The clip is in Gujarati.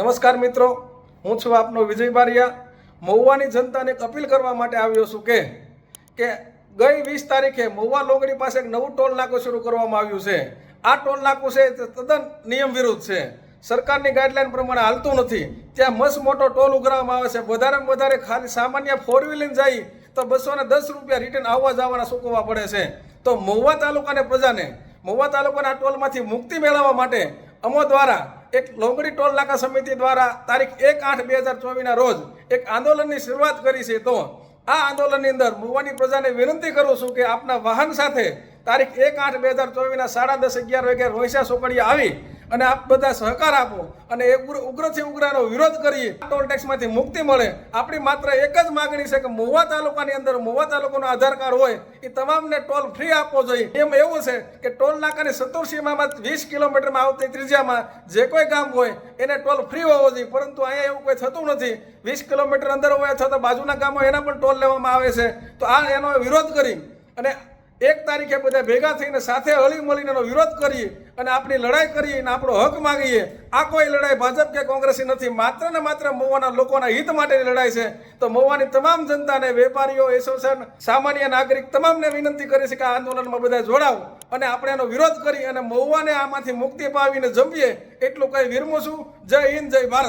નમસ્કાર મિત્રો, હું છું આપનો વિજય બારિયા. મહુવાની જનતાને એક અપીલ કરવા માટે આવ્યો છું કે કે ગઈ વીસ તારીખે મહુવા લોંગડી પાસે એક નવું ટોલ નાકું શરૂ કરવામાં આવ્યું છે. આ ટોલ નાકું છે તે તદ્દન નિયમ વિરુદ્ધ છે. સરકારની ગાઈડલાઈન પ્રમાણે હાલતું નથી. ત્યાં મસ્ત મોટો ટોલ ઉઘરાવવામાં આવે છે. વધારેમાં વધારે ખાલી સામાન્ય ફોર વ્હીલિંગ જાય તો બસો ને દસ રૂપિયા રિટર્ન આવવા જવાના ચૂકવવા પડે છે. તો મહુવા તાલુકાને પ્રજાને, મહુવા તાલુકાના ટોલમાંથી મુક્તિ મેળવવા માટે અમો દ્વારા એક લોંગડી ટોલ નાકા સમિતિ દ્વારા તારીખ એક આઠ બે હજાર ચોવીસના રોજ એક આંદોલનની શરૂઆત કરી છે. તો આ આંદોલનની અંદર મુવાની પ્રજાને વિનંતી કરું છું કે આપના વાહન સાથે તારીખ એક આઠ બે હજાર ચોવીસના સાડા દસ અગિયાર વાગે રોહિસા ચોકડીએ આવી અને આપ બધા સહકાર આપો અને એ ઉગ્રથી ઉગ્રનો વિરોધ કરી ટોલ ટેક્સમાંથી મુક્તિ મળે. આપણી માત્ર એક જ માગણી છે કે મહુવા તાલુકાની અંદર મહુવા તાલુકાનો આધાર કાર્ડ હોય, એ તમામને ટોલ ફ્રી આપવો જોઈએ. એમ એવું છે કે ટોલ નાકાની સત્તર સીમામાં વીસ કિલોમીટરમાં આવતી ત્રિજ્યામાં જે કોઈ ગામ હોય, એને ટોલ ફ્રી હોવો જોઈએ. પરંતુ અહીંયા એવું કોઈ થતું નથી. વીસ કિલોમીટર અંદર હોય અથવા તો બાજુના ગામો, એના પણ ટોલ લેવામાં આવે છે. તો આ એનો વિરોધ કરી અને એક તારીખે બધા ભેગા થઈને સાથે હળી મળીને એનો વિરોધ કરીએ અને આપણી લડાઈ કરીએ અને આપણો હક માગીએ. આ કોઈ લડાઈ ભાજપ કે કોંગ્રેસની નથી. માત્ર ને માત્ર મહુવાના લોકોના હિત માટેની લડાઈ છે. તો મહુવાની તમામ જનતાને, વેપારીઓ, એસોસિએશન, સામાન્ય નાગરિક તમામને વિનંતી કરી છે કે આ આંદોલનમાં બધા જોડાવ અને આપણે એનો વિરોધ કરી અને મહુવાને આમાંથી મુક્તિ પાવીને જમીએ. એટલું કંઈ વિરમું છું. જય હિન્દ, જય ભારત.